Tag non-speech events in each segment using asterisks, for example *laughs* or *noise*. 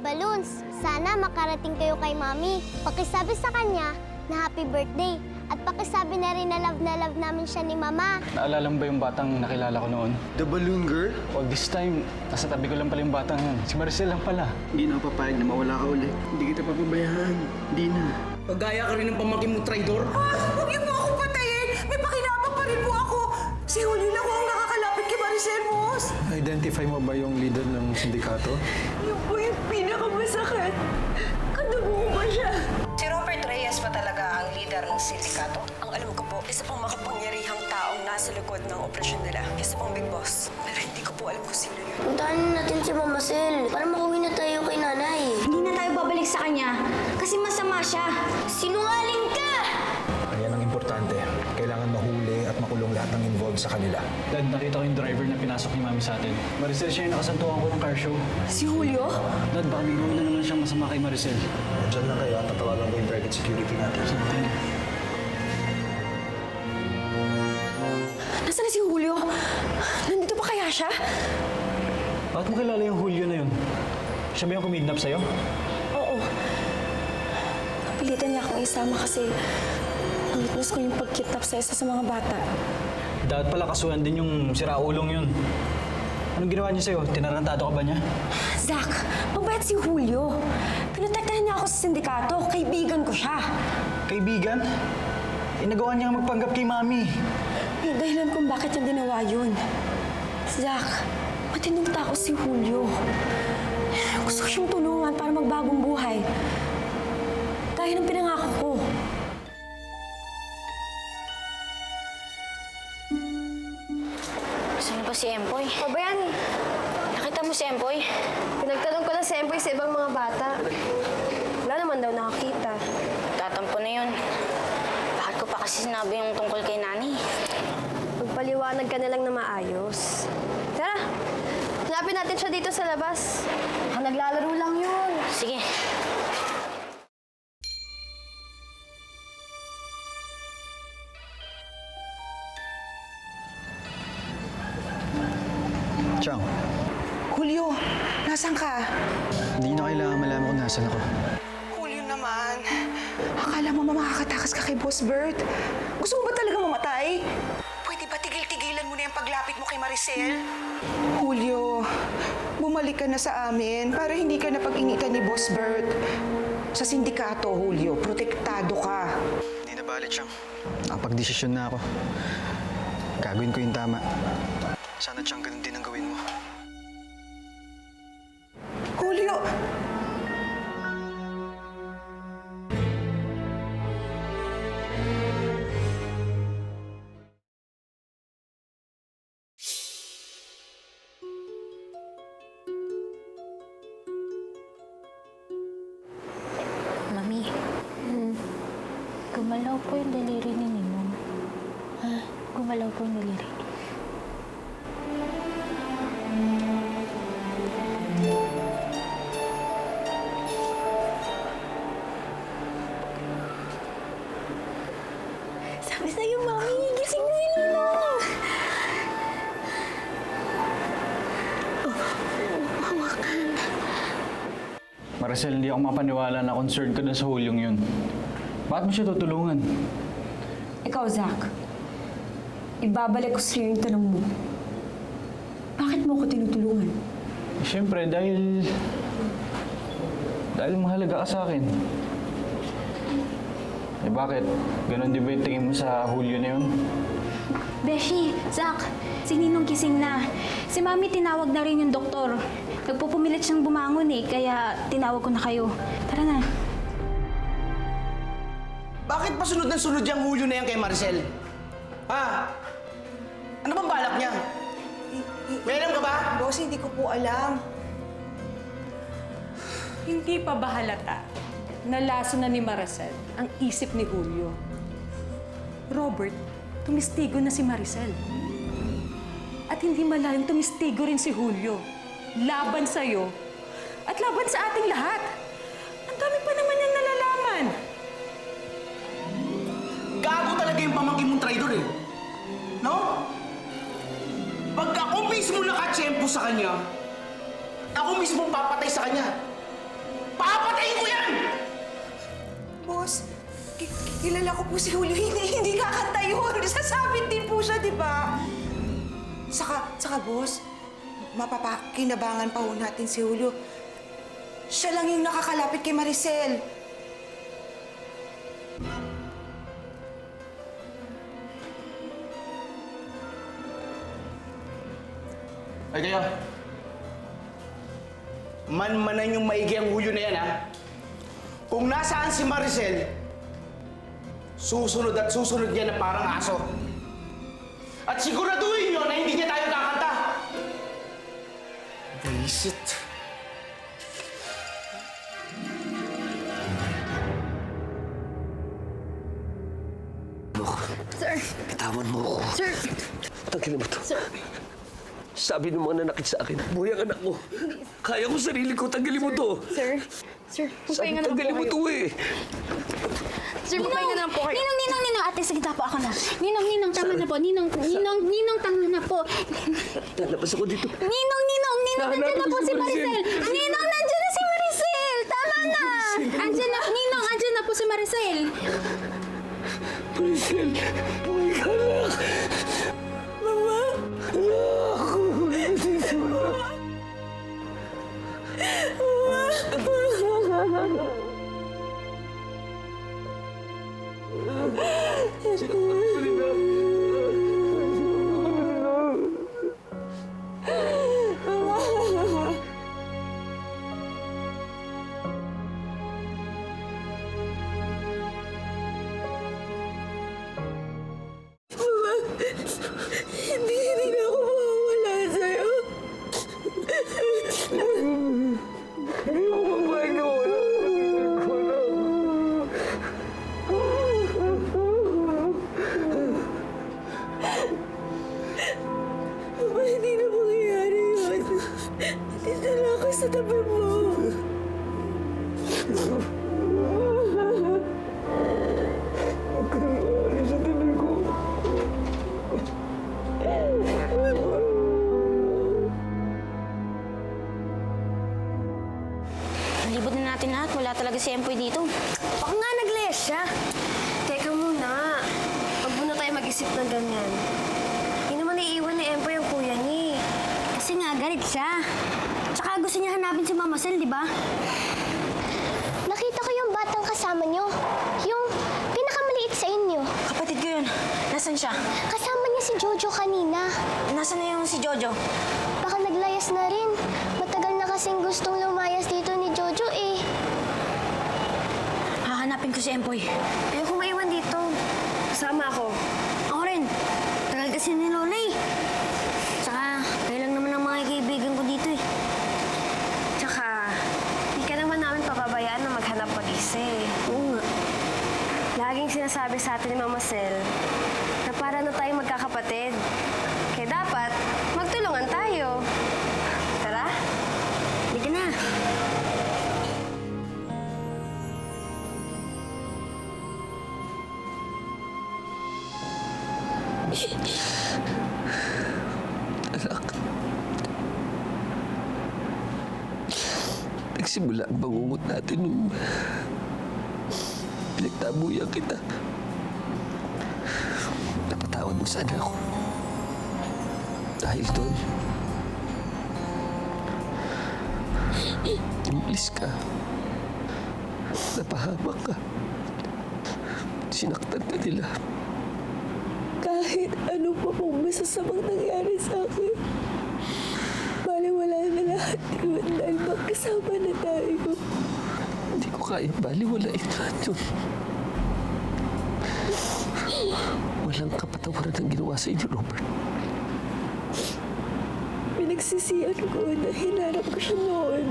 Balloons, sana makarating kayo kay Mami. Pakisabi sa kanya na happy birthday. At pakisabi na rin na love na love namin siya ni Mama. Naalala mo ba yung batang nakilala ko noon? The balloon girl? O this time, nasa tabi ko lang pala yung batang yun. Si Maricel lang pala. Hindi na ako papayag na mawala ka ulit. Hindi kita papabayaan. Hindi na. Pagaya ka rin ng pamangkin mo, traidor. Ah, huwag niyo po ako patayin! May pakinabang pa rin po ako! Si Julio lang po ang nakakalapit kay Maricel Moss! Identify mo ba yung leader ng sindikato? Po yung pinakamasakit. Kadugo ko ba siya? Si Robert Reyes pa talaga ang leader ng sindikato? Ang alam ko po, isa pang makapangyarihang taong nasa likod ng operasyon nila. Isa pang big boss. Pero hindi ko po alam kung sino yun. Puntahan natin si Mama Sel para makauwi na tayo kay nanay. Hindi na tayo babalik sa kanya kasi masama siya. Sinungaling ka! Involved sa kanila. Dad, nakita ko yung driver na pinasok ni Mami sa atin. Maricel siya yung nakasantuhan ko ng car show. Si Julio? Dad, baka may gawin na naman siyang masama kay Maricel. Diyan lang kayo at tatawagan ko yung private security natin. Nasaan na si Julio? Nandito pa kaya siya? Bakit mo kilala yung Julio na yun? Siya ba yung kumidnap sa'yo? Oo. Napilitan niya akong isama kasi ang ko yung pagkidnap sa isa sa mga bata. Dapat pala kasuhan din yung siraulong yun. Anong ginawa niya sa'yo? Tinarantado ka ba niya? Zach, mabait si Julio. Pinotektahan niya ako sa sindikato. Kaibigan ko siya. Kaibigan? Inagawa niya magpanggap kay Mami. May dahilan kung bakit niya ginawa yun. Zach, matinong tao si Julio. Gusto ko siyang tulungan para magbagong buhay. Gaya ng pinangako ko. Si Empoy? O ba yan? Nakita mo si Empoy? Pinagtanong ko lang si Empoy sa ibang mga bata. Wala naman daw nakakita. Tatampo na yun. Bakit ko pa kasi sinabi yung tungkol kay Nani? Magpaliwanag ka na lang na maayos. Tara, hanapin natin siya dito sa labas. Ah, naglalaro lang yun. Sige. Nasan ka? hindi na kailangan malaman kung nasan ako. Julio naman. Akala mo makakatakas ka kay Boss Bert? Gusto mo ba talaga mamatay? Pwede ba tigil-tigilan mo na yung paglapit mo kay Maricel? Julio, bumalik ka na sa amin para hindi ka napag-initan ni Boss Bert. Sa sindikato, Julio, protektado ka. Hindi na bali, Chang. Nakapag-desisyon na ako. Gagawin ko yung tama. Sana, Chang, ganun din ang Gumalaw po yung daliri. Sabi sa'yo, Mami, gising na si Ninong! Maricel, hindi ako mapaniwala na concerned ka dun sa Juliong yun. Bakit mo siya tutulungan? Ikaw, Zach. Ibabalik ko sa'yo yung tanong mo. Bakit mo ako tinutulungan? Eh, Siyempre, dahil... Dahil mahalaga ka sa akin. Eh bakit? Ganon di ba yung tingin mo sa Julio na yun? Beshi, Zach, si Ninong kising na. Si Mami tinawag na rin yung doktor. Nagpupumilit siyang bumangon eh, kaya tinawag ko na kayo. Tara na. Bakit pa sunod ng sunod yung Julio na yan kay Maricel? Ha? Ano bang balak niya? May alam ka ba? Boss, hindi ko po alam. Hindi pa ba halata na laso na ni Maricel ang isip ni Julio? Robert, tumistigo na si Maricel. At hindi malayong tumistigo rin si Julio. Laban sa'yo at laban sa ating lahat. Ang dami pa naman niyang nalalaman. Gago talaga yung pamangkin mong traidor eh. No? Nakachempo sa kanya, ako mismo papatay sa kanya. Papatayin ko yan! Boss, ki- ki- kilala ko po si Julio. *laughs* Hindi, hindi kakanta yun. *laughs* Sasabit din po siya, di ba? Saka, saka boss, mapapakinabangan pa ho natin si Julio. Siya lang yung nakakalapit kay Maricel. Ay kayo. Man-manan yung maigi ang hulyo na yan, ha? Kung nasaan si Maricel, susunod at susunod niya na parang aso. At siguraduhin niyo na hindi niya tayo kakanta. Visit. Bitawan mo ako. Sir! Tanggalin mo to. Sir! Sabi ng mga nanakit sa akin, buhay ang anak mo. Kaya ko sarili ko, tanggalin mo to. Sir, sir, Sabi, tanggalin mo to eh. Sir, magpahinga na lang po kayo. Ninong, ninong, ninong. Ate, sige, tapo ako na. Ninong, ninong, tama na po. Ninong, ninong, ninong, tama na po. Lalabas ako dito. Ninong, ninong, ninong, nandiyan na po si Maricel. Ninong, nandiyan na si Maricel. Tama na. Andiyan na, ninong, andiyan na po si Maricel. Maricel, buhay ka anak. しょ。Siya. Tsaka gusto niya hanapin si Mama Sel, di ba? Nakita ko yung batang kasama niyo. Yung pinakamaliit sa inyo. Kapatid ko yun. Nasaan siya? Kasama niya si Jojo kanina. Nasaan na yung si Jojo? Baka naglayas na rin. Matagal na kasing gustong lumayas dito ni Jojo eh. Hahanapin ko si Empoy. Ayoko maiwan dito. Kasama ako. Ako rin. Tagal kasi ni Lola eh. Tsaka, kayo lang naman ang mga kaibigan ko dito eh. Tsaka, hindi ka naman namin papabayaan na maghanap mag-isa eh. Oo nga. Laging sinasabi sa atin ni Mama Sel na para na tayo magkakapatid. Kaya dapat, magtulungan tayo. Tara? Hindi na. Anak. Nagsimula ang bangungot natin nung pinagtabuyan kita. Napatawad mo sana ako. Dahil doon, umalis ka. Napahamak ka. Sinaktan ka nila. Kahit ano pa pong masasamang nangyari sa akin. Baliwala na lahat yun dahil magkasama na tayo. Kaya baliwalain lahat yun. Walang kapatawaran ang ginawa sa inyo, Robert. Pinagsisiyan ko na hinarap ko siya noon.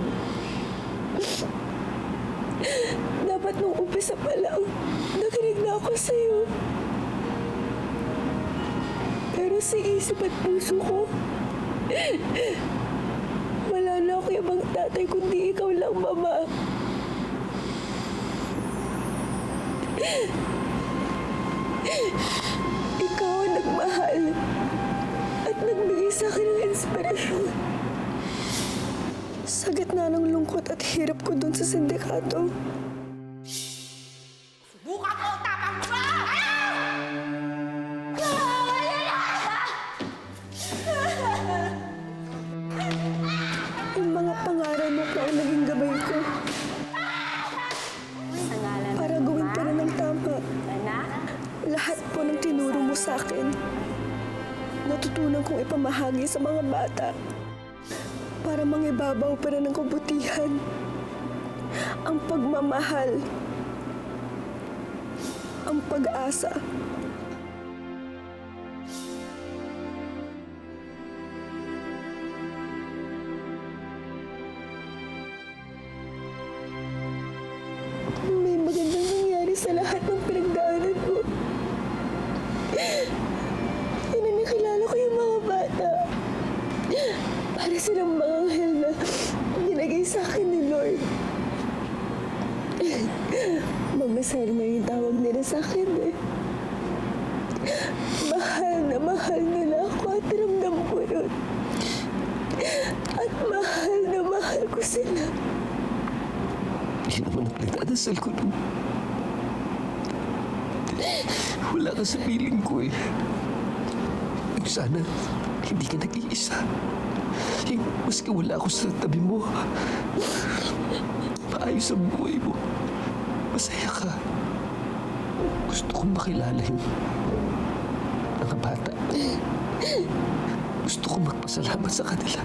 Dapat nung umpisa pa lang, nakinig na ako sa'yo. Pero sa isip at puso ko, wala na ako ibang tatay kundi ikaw lang, Mama. Ikaw ang nagmahal at nagbigay sa akin ng inspirasyon. Sa gitna ng lungkot at hirap ko dun sa sindikato, natutunan kong ipamahagi sa mga bata. Para mangibabaw pa rin ang kabutihan, ang pagmamahal, ang pag-asa. Pinagdadasal ko nung... Wala ka sa piling ko eh. Sana, hindi ka nag-iisa. Yung maski wala ako sa tabi mo. Maayos ang buhay mo. Masaya ka. Gusto kong makilala yung mga bata. Gusto kong magpasalamat sa kanila.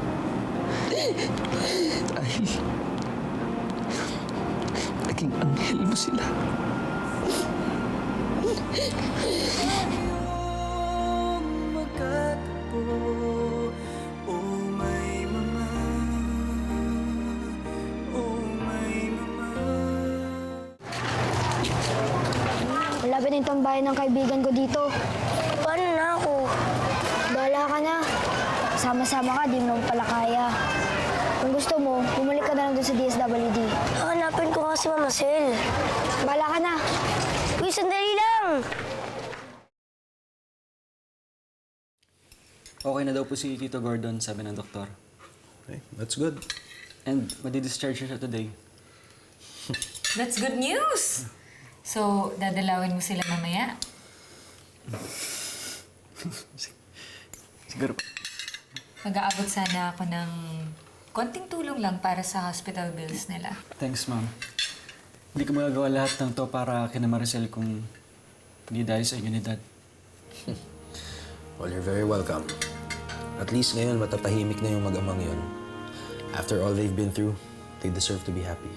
Dahil naging anghel mo sila. Malapit na itong bahay ng kaibigan ko dito. Paano na ako? Bahala ka na. Sama-sama ka, di mo pala kaya. Kung gusto mo, bumalik ka na lang doon sa DSWD. Hanapin ko nga si Mama Sel. Bahala ka na. Uy, sandali lang! Okay na daw po si Tito Gordon, sabi ng doktor. Okay, that's good. And madi-discharge siya today. *laughs* That's good news! So, dadalawin mo sila mamaya? *laughs* Siguro. Mag-aabot sana ako ng konting tulong lang para sa hospital bills nila. Thanks, ma'am. Hindi ko magagawa lahat ng to para kina Maricel kung hindi dahil sa inyo ni Dad. *laughs* Well, you're very welcome. At least ngayon matatahimik na yung mag-amang yun. After all they've been through, they deserve to be happy.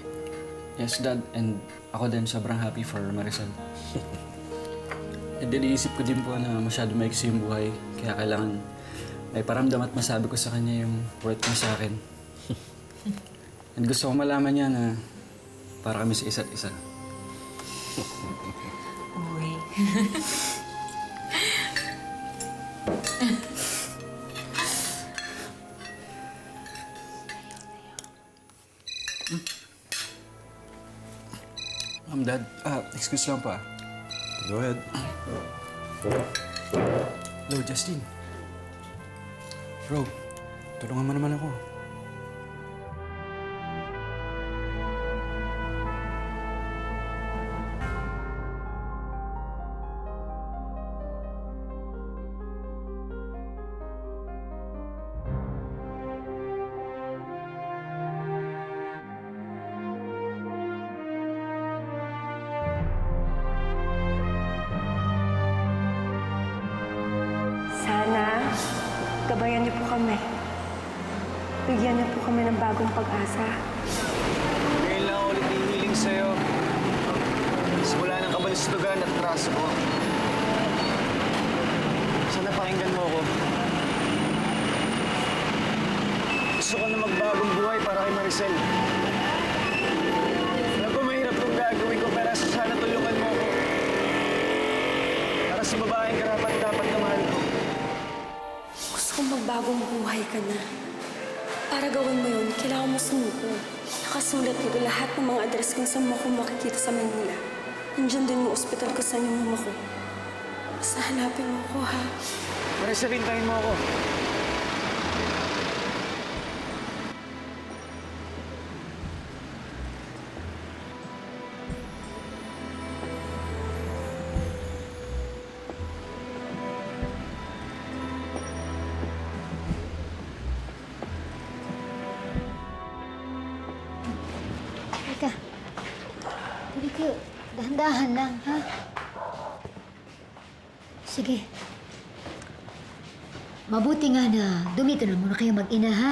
Yes, Dad. And ako din sobrang happy for Maricel. *laughs* And then iisip ko din po na masyado maiksi yung buhay. Kaya kailangan may paramdam at masabi ko sa kanya yung worth niya sa akin. And gusto ko malaman niya na para kami sa isa't isa. Uy. Ma'am, Dad. Ah, excuse lang pa. Go ahead. Hello, Justin. Bro, tulungan mo naman ako. Bagong pag-asa. Ngayon lang ako ulit hihiling sa'yo. Simula ng kabalistugan at traso ko. Sana pakinggan mo ako. Gusto ko na magbagong buhay para kay Maricel. Alam ko mahirap itong gagawin ko, pero sana tulungan mo ako. Para sa babaeng karapat dapat na mahal ko. Gusto kong magbagong buhay ka na. Para gawin mo yun, kailangan mo sumuko. Nakasulat dito lahat ng mga address kung saan mo ako makikita sa Manila. Nandiyan din yung ospital ko saan yung mama ko. Basta hanapin mo ako, ha? Hintayin mo ako. Na muna kayo mag-ina, ha?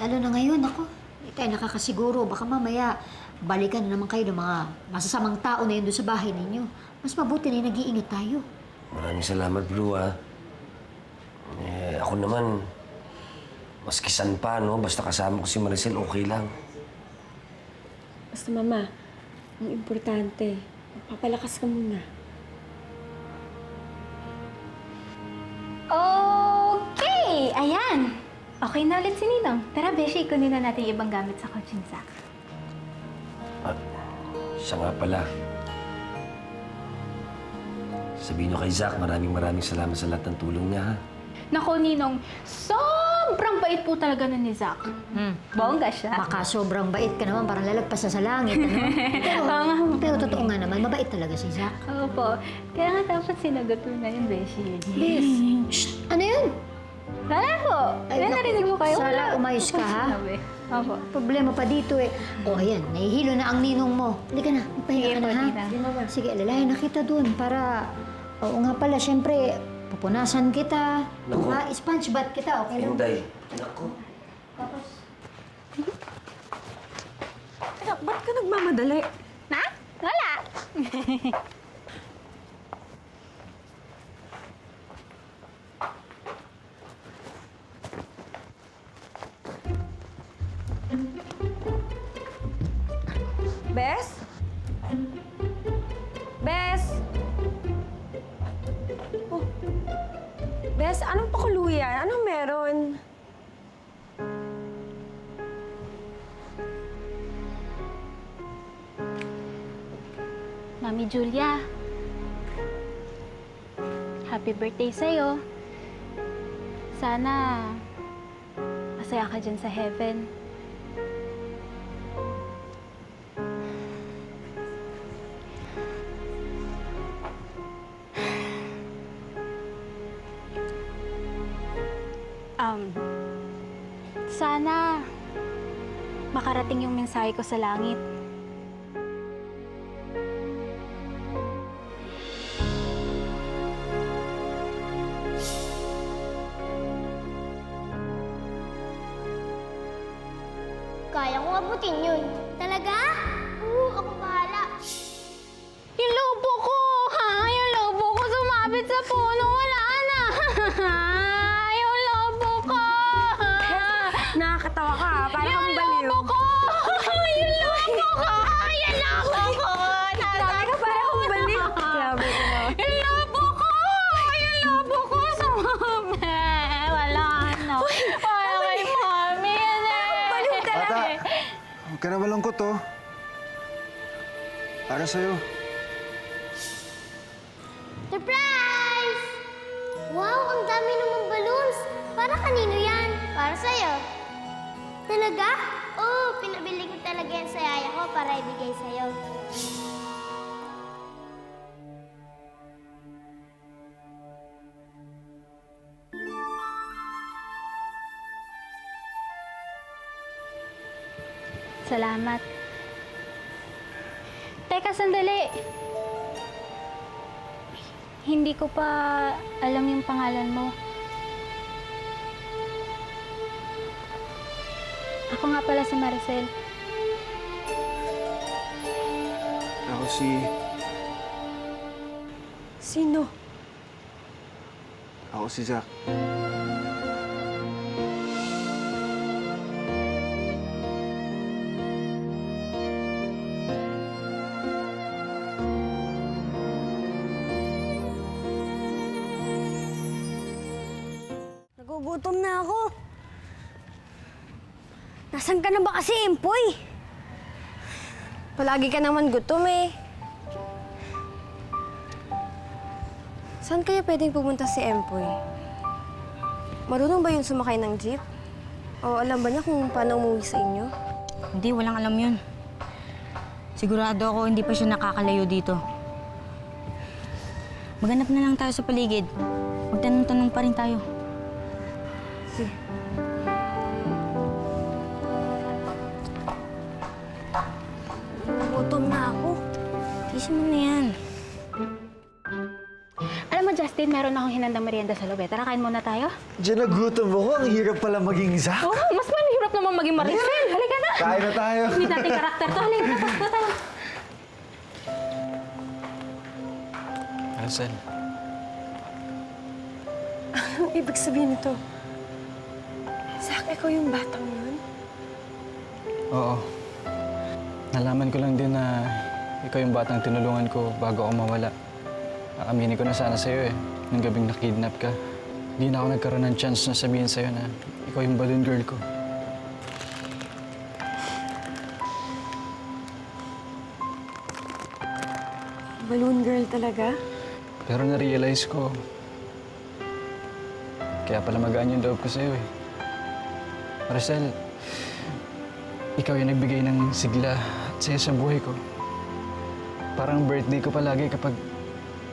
Lalo na ngayon, ako. Hindi tayo nakakasiguro. Baka mamaya balikan na naman kayo ng mga masasamang tao na yun doon sa bahay ninyo. Mas mabuti na yung nag-iingat tayo. Maraming salamat, Blue, ha? Eh, ako naman, mas kisan pa, no? Basta kasama ko si Maricel, okay lang. Basta mama, ang importante, papalakas ka muna. Okay! Ayan! Okay na ulit si Ninong. Tara, Beshi, kunin na natin yung ibang gamit sa ni Zach. At siya nga pala. Sabihin niyo kay Zach, maraming maraming salamat sa lahat ng tulong niya, ha? Nako, Ninong, sobrang bait po talaga nun ni Zach. Hmm. Bongga siya. Baka sobrang bait ka naman, parang lalagpas na sa langit, ano? *laughs* Pero, Oo nga. pero totoo nga naman, mabait talaga si Zach. Opo. Kaya nga dapat sinagot mo na yun, Beshi. Yes. Shh! Ano yun? Wala po. Ay, Ay, naku. narinig mo kayo? Sara, Wala. umayos ka, ha? Sinabi. Opo. Problema pa dito eh. O ayan, nahihilo na ang ninong mo. Hindi ka na, magpahinga Sige ka na po, ha. tita. Sige, alalayan na kita dun para... Oo nga pala, syempre, pupunasan kita. Naku. Ha, sponge bath kita, okay lang? Hinday. Naku. Teka, ba't ka nagmamadali? Ha? Wala. *laughs* Bes? Bes? Oh. Bes, anong pakuluyan? Anong meron? Mami Julia. Happy birthday sa'yo. Sana masaya ka dyan sa heaven. Ko sa langit. Oh. Para sa'yo. Surprise! Wow, ang dami namang balloons. Para kanino yan? Para sa'yo. Talaga? Oo, pinabili ko talaga yan sa yaya ko para ibigay sa'yo. Salamat. Teka, sandali. Hindi ko pa alam yung pangalan mo. Ako nga pala si Maricel. Ako si... Sino? Ako si Zach. Palagi ka naman gutom eh. Saan kaya pwedeng pumunta si Empoy? Marunong ba yun sumakay ng jeep? O alam ba niya kung paano umuwi sa inyo? Hindi, walang alam yun. Sigurado ako hindi pa siya nakakalayo dito. Maghanap na lang tayo sa paligid. Magtanong-tanong pa rin tayo. Meron akong hinandang merienda sa loob. eh. Tara, kain muna tayo. Diyan nagutom ako. Ang hirap pala maging Zack. Oo, mas mahirap naman maging Maricel. Halika na. Kain na tayo. Hindi natin karakter to. Halika na, pasok na tayo. Maricel, Anong ibig sabihin nito? Zach, ikaw yung batang yun? oo. Nalaman ko lang din na ikaw yung batang tinulungan ko bago ako mawala. Aaminin ko na sana sa'yo eh, nung gabing nakidnap ka. Hindi na ako nagkaroon ng chance na sabihin sa'yo na ikaw yung balloon girl ko. Balloon girl talaga? Pero na-realize ko, kaya pala magaan yung loob ko sa'yo eh. Maricel, ikaw yung nagbigay ng sigla at saya sa buhay ko. Parang birthday ko palagi kapag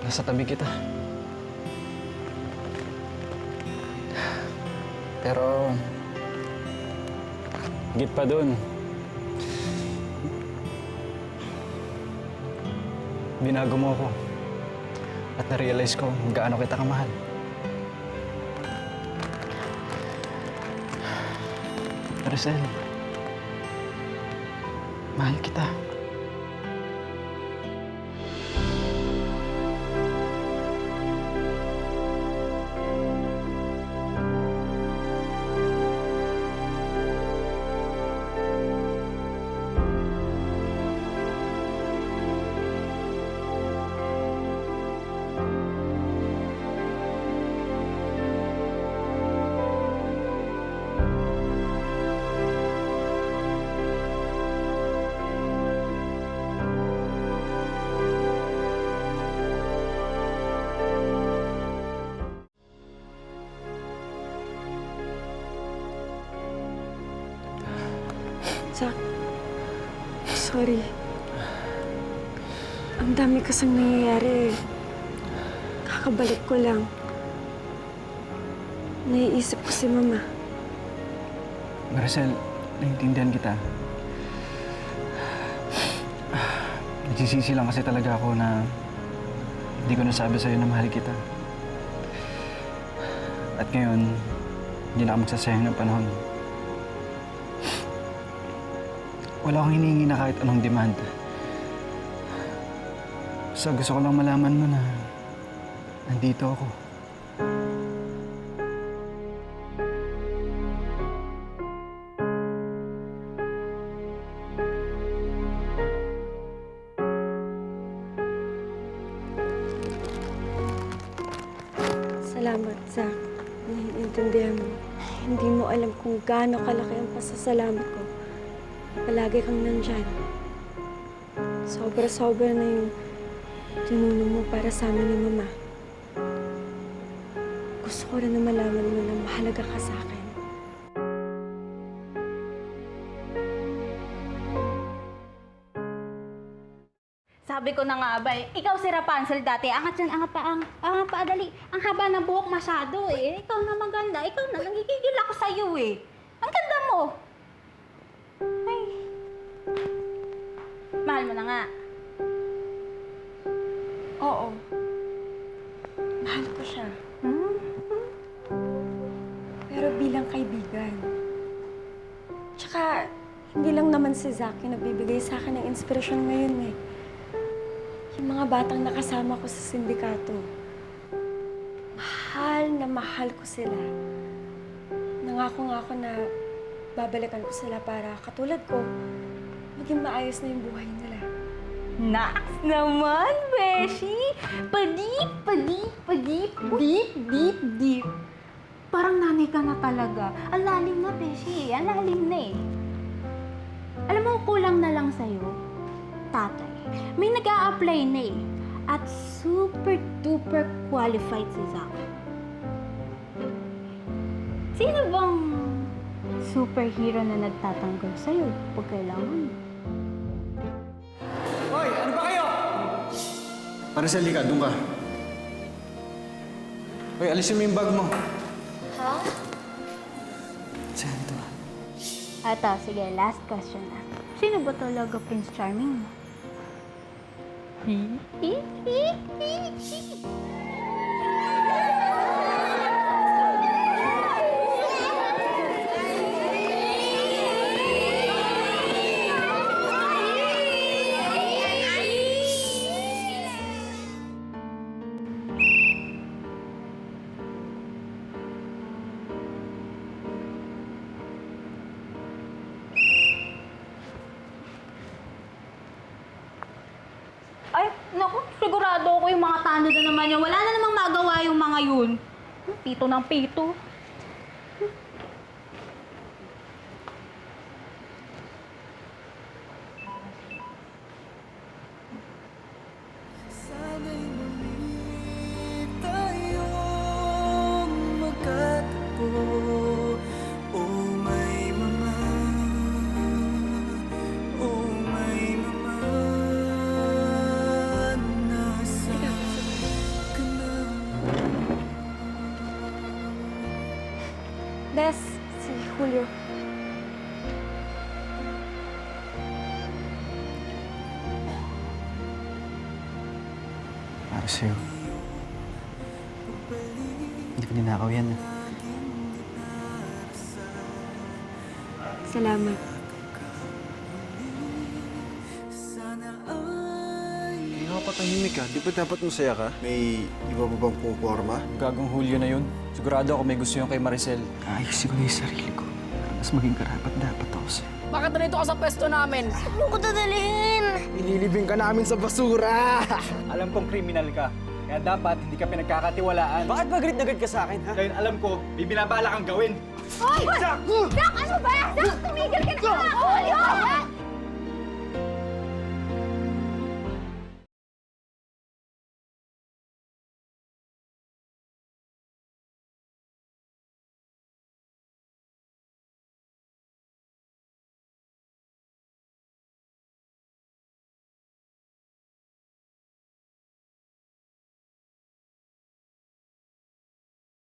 nasa tabi kita. Pero, higit pa doon, binago mo ako. At na-realize ko gaano kita kamahal. Maricel, mahal kita. Zach, sorry. Ang dami kasang nangyayari. Kakabalik ko lang. Naiisip ko si Mama. Maricel, naiintindihan kita. Nagsisisi lang kasi talaga ako na hindi ko nasabi sa'yo na mahal kita. At ngayon, hindi na ako magsasayang ng panahon. Wala akong hinihingi na kahit anong demand. So gusto ko lang malaman mo na nandito ako. Salamat, Zach. Naiintindihan mo. Hindi mo alam kung gaano kalaki ang pasasalamat ko. Palagi kang nandyan. Sobra-sobra na yung tinulong mo para sa amin ni Mama. Gusto ko rin na malaman mo na mahalaga ka sa akin. Sabi ko na nga ba, eh, ikaw si Rapunzel dati. Angat yan, angat pa, ang, angat pa, dali. Ang haba ng buhok masyado eh. Ikaw na maganda. Ikaw na, nagigigil ako sa'yo eh. Ang ganda mo. Bilang kaibigan. Tsaka, hindi lang naman si Zach yung nagbibigay sa akin ng inspirasyon ngayon eh. Yung mga batang nakasama ko sa sindikato. Mahal na mahal ko sila. Nangako nga ako na babalikan ko sila para katulad ko, maging maayos na yung buhay nila. Naks naman, Beshi! Padip, padip, padip, deep, deep, deep. Parang nanay ka na talaga. Ang lalim na, Beshi. Ang lalim na eh. Alam mo, kulang na lang sa'yo. Tatay. May nag apply na eh. At super duper qualified si Zach. Sino bang superhero na nagtatanggol sa'yo pag kailangan? Hoy, ano ba kayo? Maricel, ka, doon ka. Hoy, alisin mo yung bag mo. Ha? Saan ito? Ito, sige, last question na. Sino ba talaga Prince Charming mo? Ay, Pito ng pito. Sa'yo. Hindi ko ninakaw yan. ah. Salamat. Hindi ka patahimik ka. Di ba dapat masaya ka? May iba pa bang puporma? Gagong Julio na yun. Sigurado ako may gusto yung kay Maricel. Ayusin ko na yung sarili ko. Mas maging karapat dapat ako sa'yo. Bakit nandito ka sa pwesto namin? Ano ko dadalhin? Ililibing ka namin sa basura! *laughs* Alam kong kriminal ka. Kaya dapat hindi ka pinagkakatiwalaan. Bakit ba galit na galit ka sa akin, ha? Dahil alam ko, may binabala kang gawin. Hoy! Jack! Ano ba? Jack, tumigil ka na! Julio!